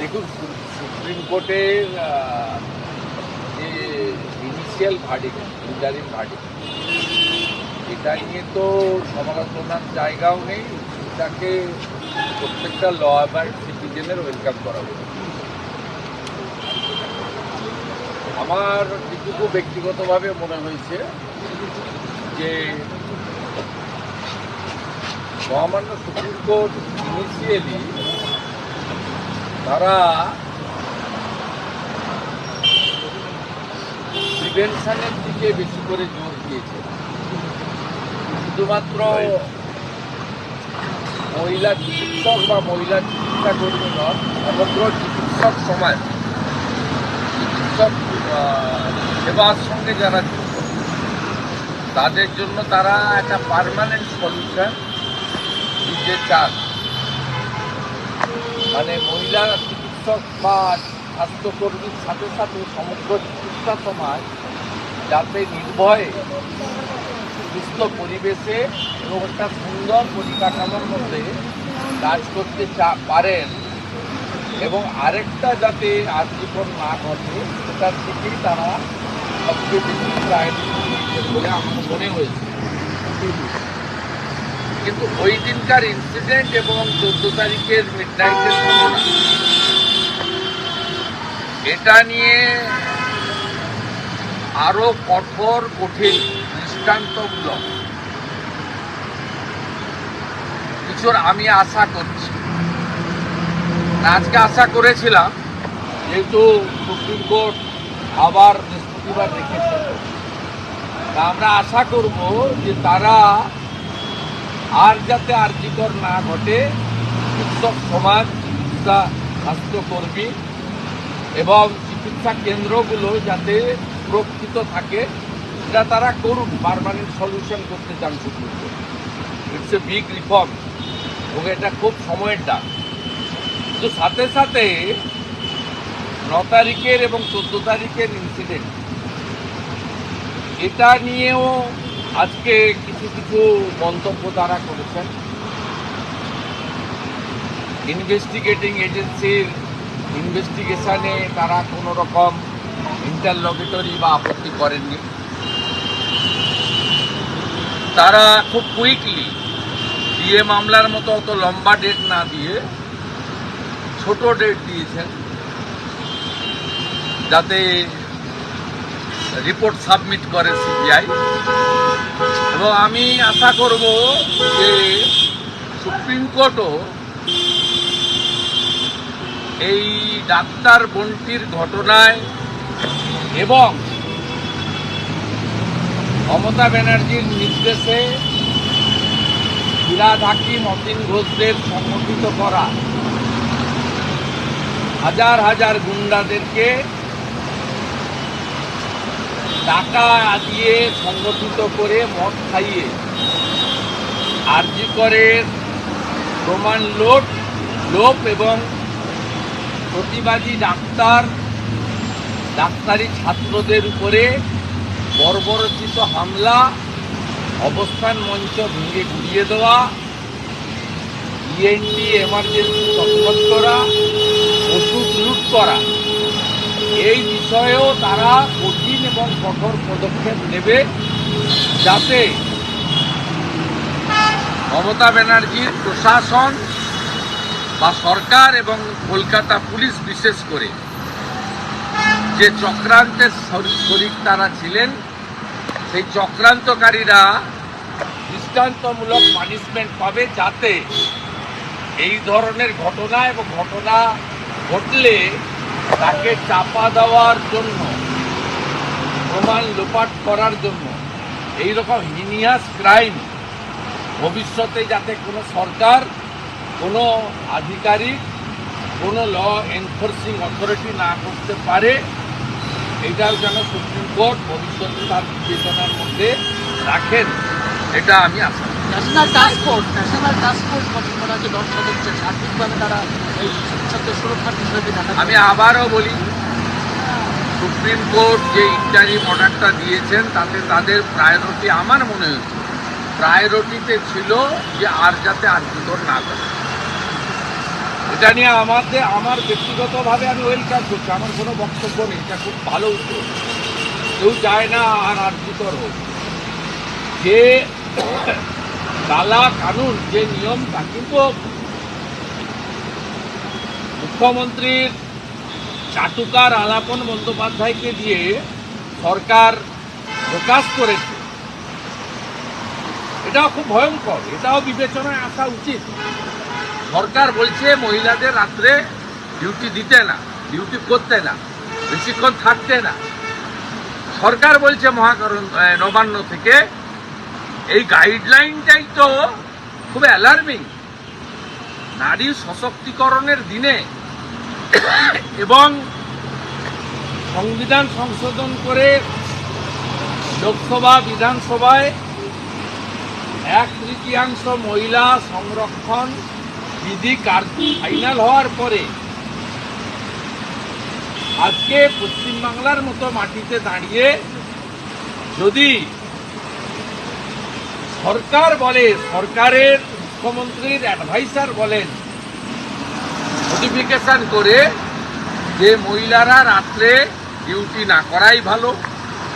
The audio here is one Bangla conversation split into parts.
দেখুন, সুপ্রিম কোর্টের যে ইনিশিয়াল ভার্ডিক্ট ইন্টারিম ভার্ডিক্ট এটা নিয়ে তো সমালোচনার জায়গাও নেই। এটাকে প্রত্যেকটা ল অ্যাবাইড সিটিজেনের ওয়েলকাম করা উচিত আমার যেটুকু ব্যক্তিগতভাবে মনে হয়েছে যে মহামান্য সুপ্রিম কোর্ট ইনিশিয়ালি তারা প্রিভেনশনের দিকে বেশি করে জোর দিয়েছে। শুধুমাত্র মহিলা চিকিৎসক বা মহিলা চিকিৎসা কর্মী নন, সমগ্র চিকিৎসক সমাজ, চিকিৎসক সেবার সঙ্গে যারা যুক্ত, তাদের জন্য তারা একটা পার্মানেন্ট সলিউশন দিতে চান। মানে মহিলা চিকিৎসক বা স্বাস্থ্যকর্মীর সাথে সাথে সমগ্র চিকিৎসা সমাজ যাতে নির্ভয়ে, সুস্থ পরিবেশে এবং একটা সুন্দর পরিকাঠামোর মধ্যে কাজ করতে চা, পারেন এবং আরেকটা যাতে আজীবন না ঘটে, সেটার দিকেই তারা সবচেয়ে বেশি দিয়েছেন বলে আমার মনে হয়েছে। কিন্তু ওই দিনকার ইনসিডেন্ট এবং চোদ্দ তারিখের মিড ঘটনা। এটা নিয়ে আরও কঠোর, কঠিন, দৃষ্টান্তমূলক। কিছুর আমি আশা করছি। আজকে আশা করেছিলাম, যেহেতু সুপ্রিম কোর্ট আবার বৃহস্পতিবার রেখেছে আমরা আশা করব যে তারা আর যাতে আর্যিকর না ঘটে চিকিৎসক সমাজ, চিকিৎসা স্বাস্থ্যকর্মী এবং চিকিৎসা কেন্দ্রগুলো যাতে সুরক্ষিত থাকে এটা তারা করুন পারমানেন্ট সলিউশন করতে চান court it's a big reform এবং এটা খুব সময়ের ডাক। কিন্তু সাথে সাথে ন তারিখের এবং চোদ্দ তারিখের ইনসিডেন্ট এটা নিয়েও আজকে কিছু কিছু মন্তব্য তারা করেছেন। ইনভেস্টিগেটিং এজেন্সির ইনভেস্টিগেশনে তারা কোনো রকম ইন্টারলগেটরি বা আপত্তি করেননি। তারা খুব কুইকলি বিয়ে মামলার মতো অত লম্বা ডেট না দিয়ে ছোট ডেট দিয়েছেন। যাতে রিপোর্ট সাবমিট করে সিবিআই এবং আমি আশা করব যে সুপ্রিম কোর্টও এই ডাক্তার বন্টির ঘটনায় এবং মমতা ব্যানার্জির নির্দেশে ফিরাদ হাকিম, অতীন ঘোষদের সংগঠিত করা হাজার হাজার গুন্ডাদেরকে টাকা দিয়ে সংগঠিত করে মদ খাইয়ে আরজি করে প্রমাণ লোড লোপ এবং প্রতিবাদী ডাক্তার, ডাক্তারি ছাত্রদের উপরে বর্বরচিত হামলা, অবস্থান মঞ্চ ভেঙে গুড়িয়ে দেওয়া ইএনটি এমার্জেন্সি তৎপর করা, ওষুধ লুট করা। এই বিষয়েও তারা এবং কঠোর পদক্ষেপ নেবে যাতে মমতা ব্যানার্জির প্রশাসন বা সরকার এবং কলকাতা পুলিশ বিশেষ করে যে চক্রান্তের শর- শরিক তারা ছিলেন, সেই চক্রান্তকারীরা দৃষ্টান্তমূলক পানিশমেন্ট পাবে যাতে এই ধরনের ঘটনা এবং ঘটনা ঘটলে তাকে চাপা দেওয়ার জন্য প্রমাণ লোপাট করার জন্য এই রকম হিনিয়াস ক্রাইম ভবিষ্যতে যাতে কোনো সরকার কোনো আধিকারিক কোনো ল এনফোর্সিং অথরিটি না করতে পারে এটার যেন সুপ্রিম কোর্ট ভবিষ্যতে তার বিবেচনার মধ্যে রাখেন এটা আমি আশা করি। National task force national task force গঠন করা হচ্ছে দশ সদস্যের সার্বিকভাবে তারা এই চিকিৎসকদের সুরক্ষার বিষয়টি আমি আবারও বলি সুপ্রিম কোর্ট যে ইন্টারিম অর্ডারটা দিয়েছেন, তাতে তাদের প্রায়োরিটি আমার মনে হয়েছে প্রায়োরিটিতে ছিল যে আর যাতে আর ভিতর না করে। এটা নিয়ে আমাদের আমার ব্যক্তিগতভাবে আমি ওয়েলকাম করছি, আমার কোনো বক্তব্য নেই, এটা খুব ভালো উদ্যোগ কেউ চায় না আর আর্থিকর হোক। যে কালা কানুন যে নিয়ম তা কিন্তু মুখ্যমন্ত্রীর চাটুকার আলাপন বন্দ্যোপাধ্যায়কে দিয়ে সরকার প্রকাশ করেছে। এটাও খুব ভয়ঙ্কর, এটাও বিবেচনায় আসা উচিত। সরকার বলছে, মহিলাদের রাত্রে ডিউটি দিতে না ডিউটি করতে না, বেশিক্ষণ থাকতে না। সরকার বলছে, মহাকরণ নবান্ন থেকে, এই গাইডলাইনটাই তো খুব অ্যালার্মিং নারী সশক্তিকরণের দিনে এবং সংবিধান সংশোধন করে লোকসভা, বিধানসভায় এক তৃতীয়াংশ মহিলা সংরক্ষণ বিধি ফাইনাল হওয়ার পরে আজকে পশ্চিমবাংলার মতো মাটিতে দাঁড়িয়ে যদি সরকার বলে, সরকারের মুখ্যমন্ত্রীর অ্যাডভাইসার বলেন নোটিফিকেশন করে যে মহিলারা রাত্রে ডিউটি না করাই ভালো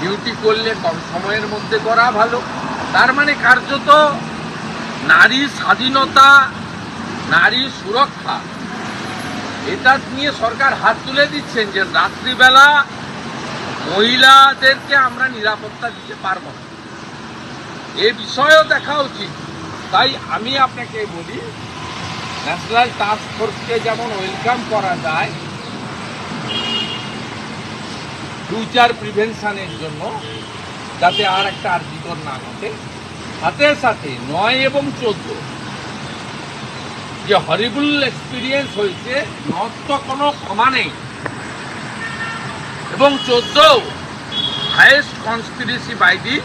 ডিউটি করলে কম সময়ের মধ্যে করা ভালো। তার মানে কার্যত নারী স্বাধীনতা, নারী সুরক্ষা, এটা নিয়ে সরকার হাত তুলে দিচ্ছেন যে রাত্রিবেলা মহিলাদেরকে আমরা নিরাপত্তা দিতে পারব না। এ বিষয়েও দেখা উচিত। তাই আমি আপনাকে বলি ন্যাশনাল টাস্ক ফোর্সকে যেমন ওয়েলকাম করা যায়, ফিউচার প্রিভেনশনের জন্য, যাতে আর একটা আর্জিকর না ঘটে। সাথে সাথে নয় এবং চোদ্দ, যে হরিবুল এক্সপিরিয়েন্স হয়েছে নট তো কোনো ক্ষমা নেই। এবং চোদ্দ highest conspiracy by the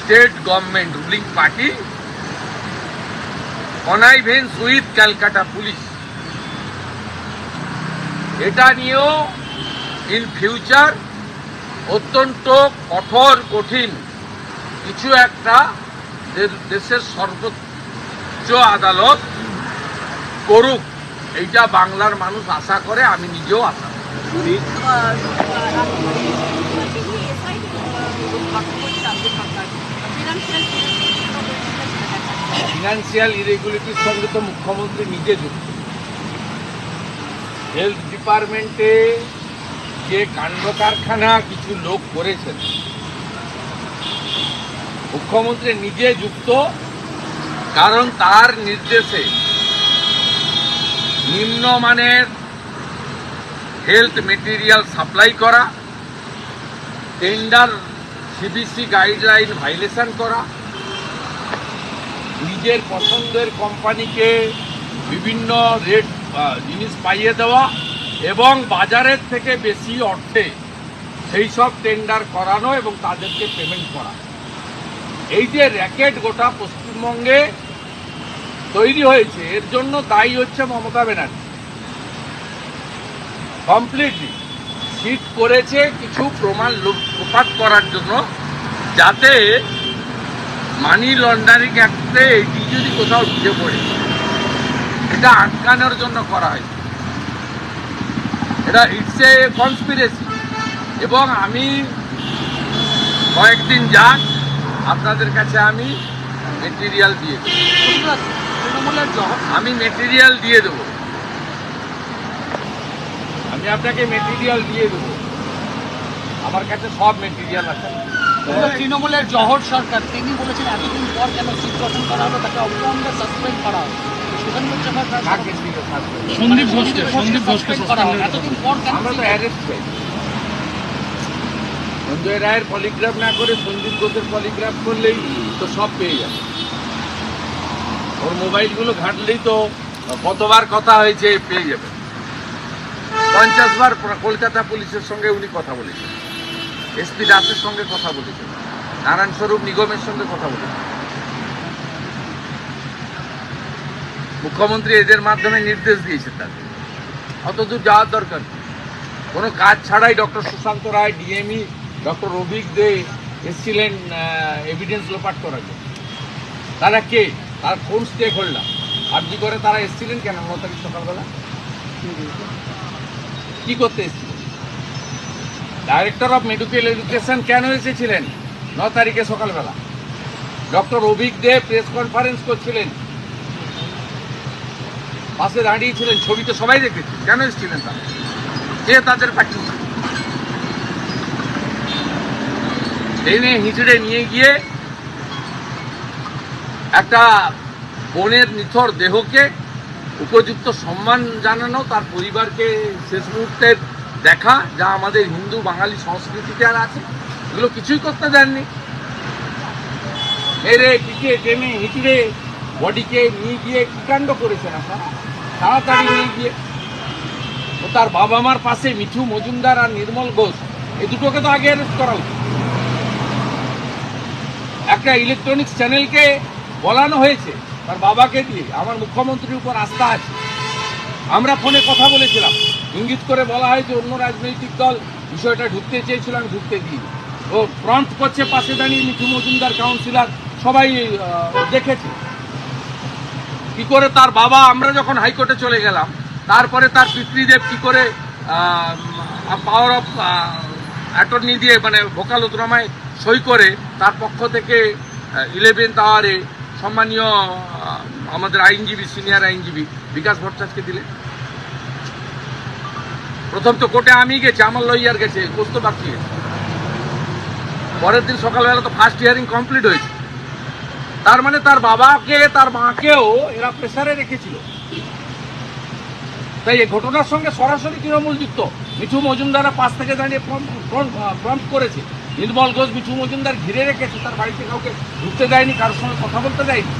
state government ruling party connivance with Calcutta police এটা নিয়েও ইন ফিউচার অত্যন্ত কঠোর কঠিন কিছু একটা দেশের সর্বোচ্চ আদালত করুক এইটা বাংলার মানুষ আশা করে আমি নিজেও আশা করি। ফিনান্সিয়াল ইরেগুলিটির সঙ্গে তো মুখ্যমন্ত্রী নিজে যুক্ত। হেলথ ডিপার্টমেন্টে যে কাণ্ড কারখানা কিছু লোক করেছেন, মুখ্যমন্ত্রী নিজে যুক্ত, কারণ তার নির্দেশে নিম্নমানের হেলথ মেটেরিয়াল সাপ্লাই করা টেন্ডার সিবিসি গাইডলাইন ভাইলেশন করা নিজের পছন্দের কোম্পানিকে বিভিন্ন রেট জিনিস পাইয়ে দেওয়া এবং বাজারের থেকে বেশি অর্থে সেই সব টেন্ডার করানো এবং তাদেরকে পেমেন্ট করা। এই যে র্যাকেট গোটা পশ্চিমবঙ্গে তৈরি হয়েছে, এর জন্য দায়ী হচ্ছে মমতা ব্যানার্জি। কমপ্লিটলি সিট করেছে কিছু প্রমাণ লোপাট করার জন্য, যাতে মানি লন্ডারিং অ্যাক্টে এটি যদি কোথাও ঢুকে পড়ে, এটা আটকানোর জন্য করা হয়। এটা ইটস এ কনস্পিরেসি এবং আমি কয়েকদিন যাক, আপনাদের কাছে আমি মেটেরিয়াল দিয়ে দেবো। আমি মেটেরিয়াল দিয়ে দেবো। আমি আপনাকে মেটেরিয়াল দিয়ে দেবো। আমার কাছে সব মেটেরিয়াল আছে। তৃণমূলের জহর সরকার তিনি বলেছেন এতদিন পর কেন সিট গঠন করা হলো তাকে অবিলম্বে সাসপেন্ড করা হবে। সুধান মুখোপাধ্যায় কাকে ছিল থাকবে সন্দীপ ঘোষকে সন্দীপ ঘোষকে এতদিন পর কেন আমরা তো অ্যারেস্ট পেয়েছি সঞ্জয় রায়ের পলিগ্রাফ না করে সন্দীপ ঘোষের পলিগ্রাফ করলেই তো সব পেয়ে যাবে। ওর মোবাইলগুলো ঘাঁটলেই তো কতবার কথা হয়েছে পেয়ে যাবে। পঞ্চাশ বার কলকাতা পুলিশের সঙ্গে উনি কথা বলেছেন। এসপি দাসের সঙ্গে কথা বলেছে। নারায়ণ স্বরূপ নিগমের সঙ্গে কথা বলেছে। মুখ্যমন্ত্রী এদের মাধ্যমে নির্দেশ দিয়েছে তাদের। অত দূর যাওয়ার দরকার। কোনো কাজ ছাড়াই doctor Sushanta Roy, DME, doctor Rabik De এসেছিলেন এভিডেন্স লোপাট করার জন্য। তারা কে? তার কোন স্টেক হোল্ডার আরজি করে তারা এসেছিলেন কেন? ন তারিখ সকালবেলা। কি করতে এসেছিলেন? ডাইরেক্টর অফ মেডিকেল এডুকেশন কেন এসেছিলেন? ন তারিখে সকালবেলা। Doctor Abhik De press conference করছিলেন। পাশে দাঁড়িয়েছিলেন ছবি তো সবাই দেখেছি। কেন এসেছিলেন তারা? কে তাদের পাঠিয়েছে ট্রেনে হিঁচড়ে নিয়ে গিয়ে একটা বোনের নিথর দেহকে উপযুক্ত সম্মান জানানো, তার পরিবারকে শেষ মুহূর্তের দেখা যা আমাদের হিন্দু, বাঙালি সংস্কৃতিতে আর আছে, এগুলো কিছুই করতে দেননি। মেরে, পিটিয়ে, টেনে, হিঁচড়ে, বডিকে নিয়ে গিয়ে কি কাণ্ড করেছেন আপনারা? তাড়াতাড়ি নিয়ে গিয়ে। ও তার বাবা মার পাশে মিঠু মজুমদার আর নির্মল ঘোষ, এই দুটোকে তো আগে অ্যারেস্ট করা উচিত। একটা ইলেকট্রনিক্স চ্যানেলকে বলানো হয়েছে, তার বাবাকে দিয়ে। আমার মুখ্যমন্ত্রীর উপর আস্থা আছে। আমরা ফোনে কথা বলেছিলাম। ইঙ্গিত করে বলা হয় যে অন্য রাজনৈতিক দল বিষয়টা ঢুকতে চেয়েছিল, আমি ঢুকতে দিই ও ফ্রন্ট করছে পাশে দাঁড়িয়ে মিঠু মজুমদার কাউন্সিলর সবাই দেখেছে। কি করে তার বাবা, আমরা যখন হাইকোর্টে চলে গেলাম, তারপরে তার পিতৃদেব কি করে পাওয়ার অফ অ্যাটর্নি দিয়ে মানে ভোকালতনামায় সই করে, তার পক্ষ থেকে ইলেভেন্থ আওয়ারে সম্মানীয় আমাদের আইনজীবী সিনিয়র আইনজীবী বিকাশ ভট্টাচার্যকে দিলে প্রথম তো কোর্টে আমি গেছি, আমার লইয়ার গেছে বাকি। আছে। পরের দিন সকালবেলা তো ফার্স্ট হিয়ারিং কমপ্লিট হয়েছে। তার মানে তার বাবাকে, তার মাকেও এরা প্রেসারে রেখেছিল। তাই এই ঘটনার সঙ্গে সরাসরি তৃণমূল যুক্ত। মিঠু মজুমদারা পাশ থেকে দাঁড়িয়ে প্রম্পট করেছে। নির্মল ঘোষ মিঠু মজুমদার ঘিরে রেখেছে, তার বাড়িতে কাউকে ঢুকতে দেয়নি, কারোর সঙ্গে কথা বলতে দেয়নি।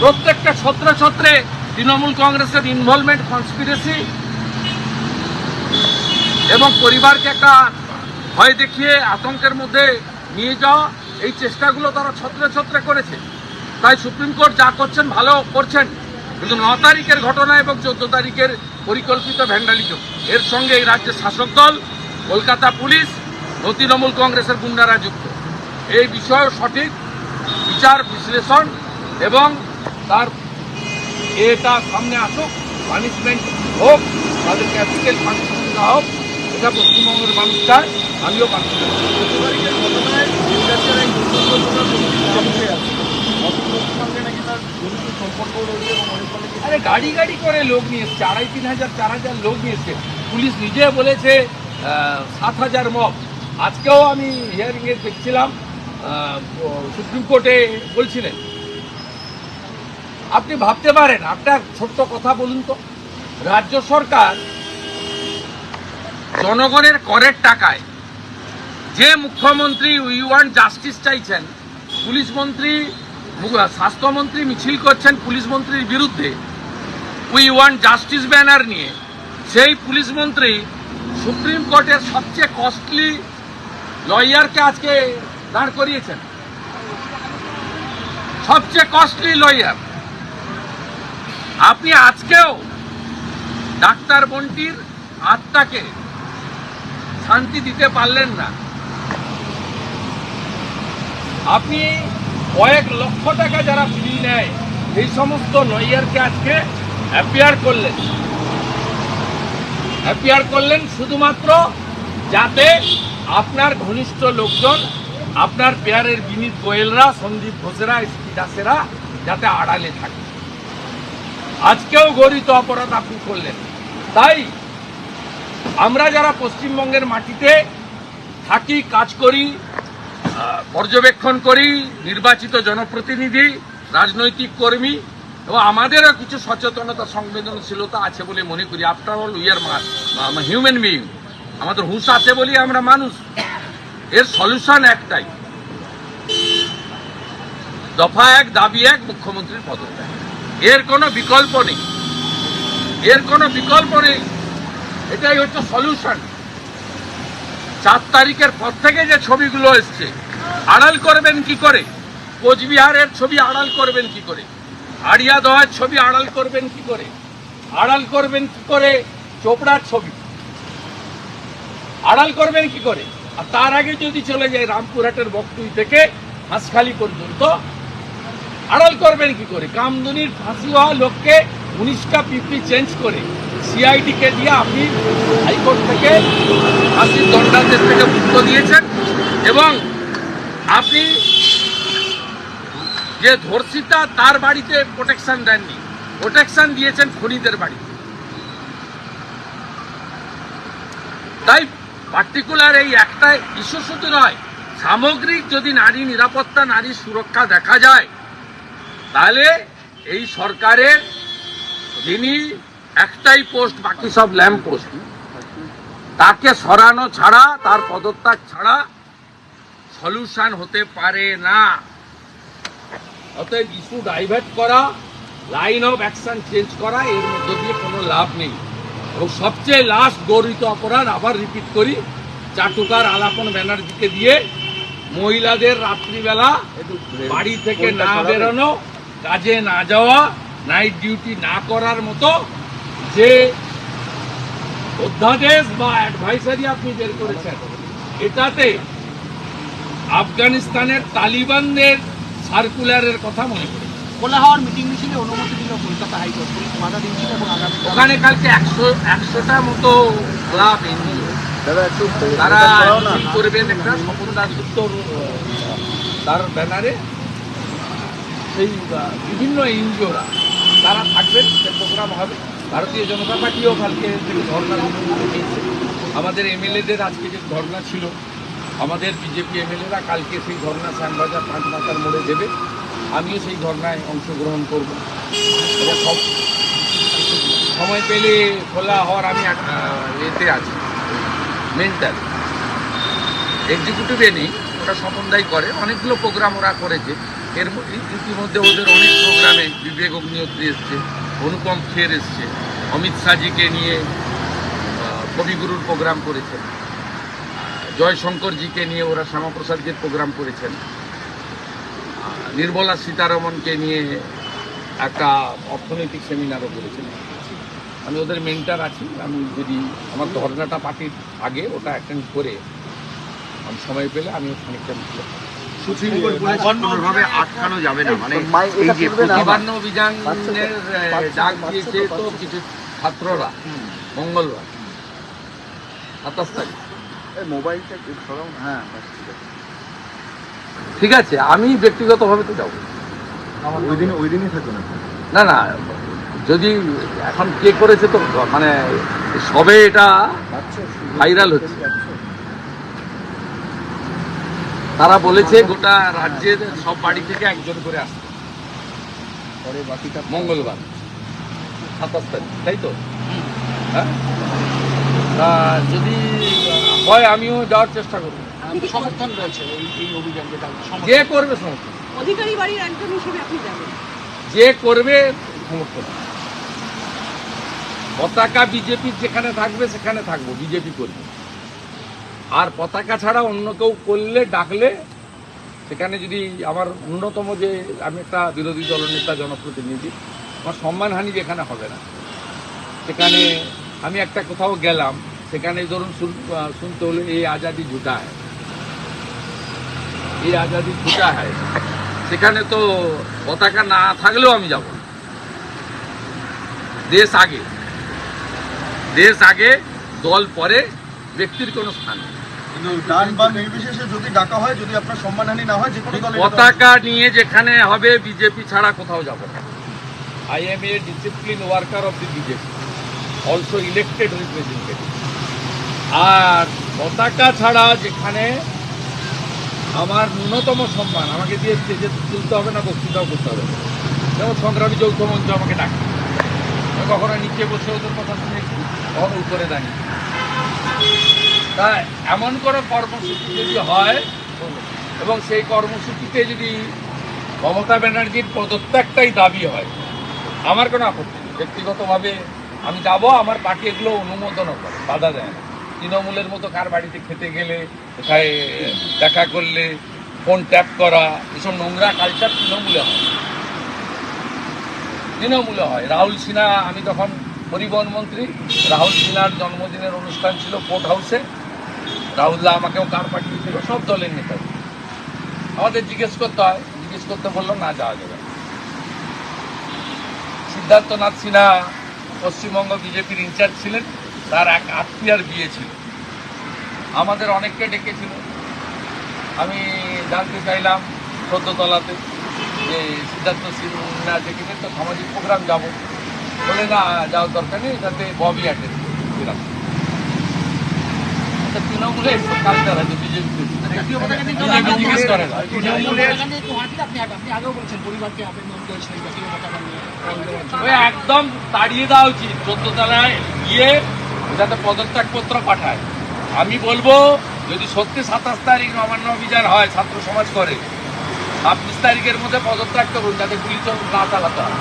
প্রত্যেকটা ছত্রে ছত্রে তৃণমূল কংগ্রেসের ইনভলভমেন্ট কনস্পিরেসি এবং পরিবারকে একটা ভয় দেখিয়ে আতঙ্কের মধ্যে নিয়ে যাওয়া, এই চেষ্টাগুলো তারা ছত্রে ছত্রে করেছে। তাই সুপ্রিম কোর্ট যা করছেন, ভালো করছেন। কিন্তু ন তারিখের ঘটনা এবং চোদ্দ তারিখের পরিকল্পিত ভ্যান্ডালিজম, এর সঙ্গে এই রাজ্যের শাসক দল, কলকাতা পুলিশ, ও তৃণমূল কংগ্রেসের গুন্ডারা যুক্ত। এই বিষয়ে সঠিক বিচার, বিশ্লেষণ এবং তার এটা সামনে আসুক পানিশমেন্ট হোক, তাদেরকে অ্যাপ্লিকেল পানিশমেন্ট দেওয়া হোক, এটা পশ্চিমবঙ্গের মানুষ চায় আমিও আরে গাড়ি গাড়ি করে লোক নিয়ে এসছে, আড়াই তিন হাজার, চার হাজার লোক নিয়ে এসছে। পুলিশ নিজে বলেছে সাত হাজার মব। আজকেও আমি হিয়ারিং এ দেখছিলাম সুপ্রিম কোর্টে বলছিলেন আপনি ভাবতে পারেন, আপনার ছোট্ট কথা বলুন তো। রাজ্য সরকার জনগণের করের টাকায় যে মুখ্যমন্ত্রী উই ওয়ান্ট জাস্টিস চাইছেন, পুলিশ মন্ত্রী, স্বাস্থ্যমন্ত্রী মিছিল করছেন পুলিশ মন্ত্রীর বিরুদ্ধে উই ওয়ান জাস্টিস ব্যানার নিয়ে, সেই পুলিশ মন্ত্রী সুপ্রিম কোর্টের সবচেয়ে কস্টলি লয়ারকে আজকে দাঁড় করিয়েছেন। সবচেয়ে কস্টলি লয়ার আপনি আজকেও ডাক্তার বন্টির আত্মাকে শান্তি দিতে পারলেন না। আপনি কয়েক লক্ষ টাকা যারা ফ্রি নেয়, এই সমস্ত লয়ারকে আজকে অ্যাপিয়ার করলেন। অ্যাপিয়ার করলেন শুধুমাত্র যাতে আপনার ঘনিষ্ঠ লোকজন, আপনার পেয়ারের বিনীত গোয়েলরা, সন্দীপ ঘোষেরা দাসেরা, যাতে আড়ালে থাকে। আজকেও গরিত অপরাধ আপনি করলেন। তাই আমরা যারা পশ্চিমবঙ্গের মাটিতে থাকি, কাজ করি পর্যবেক্ষণ করি, নির্বাচিত জনপ্রতিনিধি, রাজনৈতিক কর্মী এবং আমাদেরও কিছু সচেতনতা, সংবেদনশীলতা আছে বলে মনে করি। After all we are human being আমাদের হুঁশ আছে বলি আমরা মানুষ। এর সলিউশন একটাই। দফা এক, দাবি এক, মুখ্যমন্ত্রীর পদত্যাগ। এর কোনো বিকল্প নেই। এর কোনো বিকল্প নেই। এটাই হচ্ছে সলিউশন চার তারিখের পর থেকে যে ছবিগুলো এসছে, আড়াল করবেন কি করে? কোচবিহারের ছবি আড়াল করবেন কি করে? আড়িয়া দোয়ার ছবি আড়াল করবেন কি করে? আড়াল করবেন কি করে? চোপড়ার ছবি। আড়াল করবেন কি করে? আর তার আগে যদি চলে যায় রামপুরহাটের বকটুই থেকে হাঁসখালি পর্যন্ত আড়াল করবেন কি করে? কামদুনির ফাঁসি হওয়া লোককে উনিশটা পিপি চেঞ্জ করে সিআইডিকে দিয়ে আপনি হাইকোর্ট থেকে ফাঁসির দণ্ডাদেশ থেকে মুক্ত দিয়েছেন এবং আপনি যে ধর্ষিতা তার বাড়িতে প্রোটেকশন দেননি প্রোটেকশন দিয়েছেন খনিদের বাড়িতে। তাই পার্টিকুলার এই একটা ইস্যু শুধু নয়, সামগ্রিক যদি নারী নিরাপত্তা, নারী সুরক্ষা দেখা যায় তাহলে এই সরকারের যিনি একটাই পোস্ট বাকি সব ল্যাম্প পোস্ট তাকে সরানো ছাড়া তার পদত্যাগ ছাড়া সলিউশন হতে পারে না। অতএব ইস্যু ডাইভার্ট করা লাইন অফ অ্যাকশন চেঞ্জ করা এর মধ্য দিয়ে কোনো লাভ নেই। এবং সবচেয়ে লাস্ট গৌরিত অপরাধ আবার রিপিট করি চাটুকার আলাপন ব্যানার্জিকে দিয়ে মহিলাদের রাত্রিবেলা বাড়ি থেকে না বেরোনো কাজে না যাওয়া নাইট ডিউটি না করার মতো যে অধ্যাদেশ বা অ্যাডভাইসারি আপনি বের করেছেন এটাতে আফগানিস্তানের তালিবানদের সার্কুলারের কথা মনে করি খোলা হওয়ার মিটিং মিছিলে অনুমতি দিল কলকাতা হাইকোর্ট পুলিশ বাধা দিয়েছিল এবং আগামী ওখানে কালকে একশো একশোটা মতো ক্লাব এনজিও তারা দাঁড়াও করবেন একটা স্বপন দাসগুপ্তর তার ব্যানারে। সেই বিভিন্ন এনজিওরা, তারা থাকবেন সে প্রোগ্রাম হবে। ভারতীয় জনতা পার্টিও কালকে থেকে দিয়েছে, আমাদের এমএলএদের আজকে যে ধর্না ছিল, আমাদের বিজেপি এমএলএরা কালকে সেই ধর্না শ্যামবাজার পাঁচ মাথার মোড়ে দেবে। আমিও সেই ধর্নায় অংশগ্রহণ করব। সময় পেলে খোলা হওয়ার আমি এতে আছি। মেন্টাল এক্সিকিউটিভে নেই ওটা সমন্বয় করে। অনেকগুলো প্রোগ্রাম ওরা করেছে। এর ইতিমধ্যে ওদের অনেক প্রোগ্রামে বিবেক অগ্নিহোত্রী এসছে, অনুপম খের এসছে, অমিত শাহজিকে নিয়ে কবিগুরুর প্রোগ্রাম করেছেন। জয়শঙ্করজিকে নিয়ে ওরা শ্যামাপ্রসাদজির প্রোগ্রাম করেছেন। নির্মলা সীতারমনকে নিয়ে একটা অর্থনৈতিক সেমিনারও করেছেন। আমি ওদের মেন্টার আছি, আমি যদি আমার ধর্নাটা পার্টির আগে ওটা অ্যাটেন্ড করে, আমি সময় পেলে আমি খানিকটা কোনোভাবে আটকানো যাবে না মানে এই যে তুলবে না আমার। নবান্ন অভিযানের ডাক দিয়েছে তো কিছু ছাত্ররা মঙ্গলবার সাতাশ তারিখ মোবাইলটা একটু সরাও না। হ্যাঁ ঠিক আছে। আমি ব্যক্তিগতভাবে তো যাব ওই দিন ওই দিনই থাকবে না না না যদি এখন কে করেছে তো মানে সবে এটা ভাইরাল হচ্ছে। তারা বলেছে গোটা রাজ্যের সব বাড়ি থেকে একজন করে আসবে পরে বাকিটা মঙ্গলবার। সাতাশ তারিখ তাই তো? হ্যাঁ? তা যদি হয় আমিও যাওয়ার চেষ্টা করব। সমর্থন রয়েছে এই এই অভিযান যেটা? যে করবে সমর্থন। অধিকারী বাড়ির একজন হিসেবে আপনি যাবেন। যে করবে সমর্থন। পতাকা বিজেপির যেখানে থাকবে সেখানে থাকব বিজেপি করবে। আর পতাকা ছাড়া অন্য কেউ করলে, ডাকলে, সেখানে যদি আমার অন্যতম যে, আমি একটা বিরোধী দলনেতা, জনপ্রতিনিধি, আমার সম্মানহানি যেখানে হবে না। সেখানে আমি একটা কোথাও গেলাম, সেখানে ধরুন শুন- শুনতে হলে এই আজাদি ঝুটা হয়। এই আজাদি ঝুটা হয়। সেখানে তো পতাকা না থাকলেও আমি যাব দেশ আগে। দেশ আগে দল পরে ব্যক্তির কোনো স্থান। পতাকা নিয়ে যেখানে হবে বিজেপি ছাড়া কোথাও যাব না। I am a discipline worker of the BJP also আর পতাকা ছাড়া যেখানে আমার ন্যূনতম সম্মান, আমাকে দিয়ে স্টেজে তুলতে হবে না, বক্তৃতাও করতে হবে। যেমন সংগ্রামী যৌথ মঞ্চ আমাকে ডাকে। কখনো নিচে বসে ওদের কথা শুনেছি, কখনো উপরে দাঁড়িয়ে। তা এমন কোনো কর্মসূচি যদি হয়, এবং সেই কর্মসূচিতে যদি মমতা ব্যানার্জির পদত্যাগটাই দাবি হয়, আমার কোনো আপত্তি ব্যক্তিগতভাবে আমি যাব, আমার পার্টি এগুলো অনুমোদনও করে, বাধা দেয় না। তৃণমূলের মতো কার বাড়িতে খেতে গেলে, কোথায় দেখা করলে, ফোন ট্যাপ করা, এসব নোংরা কালচার তৃণমূলে হয়। তৃণমূলে হয়। রাহুল সিনহা, আমি তখন পরিবহন মন্ত্রী, রাহুল সিনহার জন্মদিনের অনুষ্ঠান ছিল কোর্ট হাউসে। রাহুল্লাহ আমাকেও কার পাঠিয়েছিল সব দলের নেতা। আমাদের জিজ্ঞেস করতে হয়, জিজ্ঞেস করতে বলল, না, যাওয়া যাবে। সিদ্ধার্থনাথ সিনহা পশ্চিমবঙ্গ বিজেপির ইনচার্জ ছিলেন, তার এক আত্মীয়ার বিয়ে ছিল। আমাদের অনেককে ডেকেছিল। আমি জানতে চাইলাম সদ্যতলাতে যে সিদ্ধার্থ সিনহা ডেকেছেন, তো সামাজিক প্রোগ্রাম যাব। বলে, না, যাওয়ার দরকার নেই, এটাতে ববি অ্যাটেন্ড ছিলাম কালচার আছে বিজেপিতে বিজেপি জিজ্ঞেস করে না। ওই একদম তাড়িয়ে দেওয়া উচিত। চোদ্দ তলায় গিয়ে যাতে পদত্যাগপত্র পাঠায়। আমি বলব যদি সত্যি সাতাশ তারিখ নবান্ন অভিযান হয় ছাত্র সমাজ করে ছাব্বিশ তারিখের মধ্যে পদত্যাগ করুন যাতে গুলি তো না চালাতে হয়।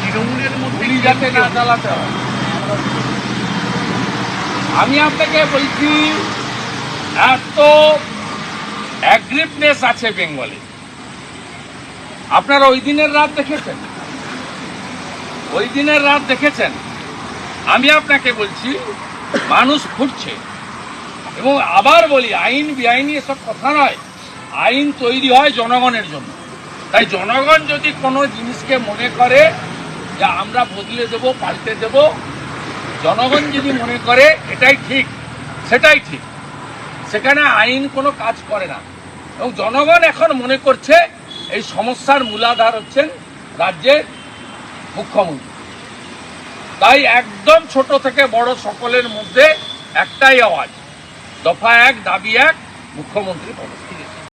তৃণমূলের মধ্যে যাতে না চালাতে হয়। আমি আপনাকে বলছি, এত অ্যাগ্রিভনেস আছে বেঙ্গলে। আপনারা ওই দিনের রাত দেখেছেন? ওই দিনের রাত দেখেছেন? আমি আপনাকে বলছি, মানুষ ফুটছে এবং আবার বলি, আইন, বেআইনি এসব কথা নয়। আইন তৈরি হয় জনগণের জন্য। তাই জনগণ যদি কোনো জিনিসকে মনে করে যে আমরা বদলে দেব, পাল্টে দেব জনগণ যদি মনে করে, এটাই ঠিক, সেটাই ঠিক। সেখানে আইন কোনো কাজ করে না। এবং জনগণ এখন মনে করছে, এই সমস্যার মূলাধার হচ্ছেন রাজ্যের মুখ্যমন্ত্রী। তাই একদম ছোট থেকে বড় সকলের মধ্যে একটাই আওয়াজ, দফা এক, দাবি এক, মুখ্যমন্ত্রী পদত্যাগ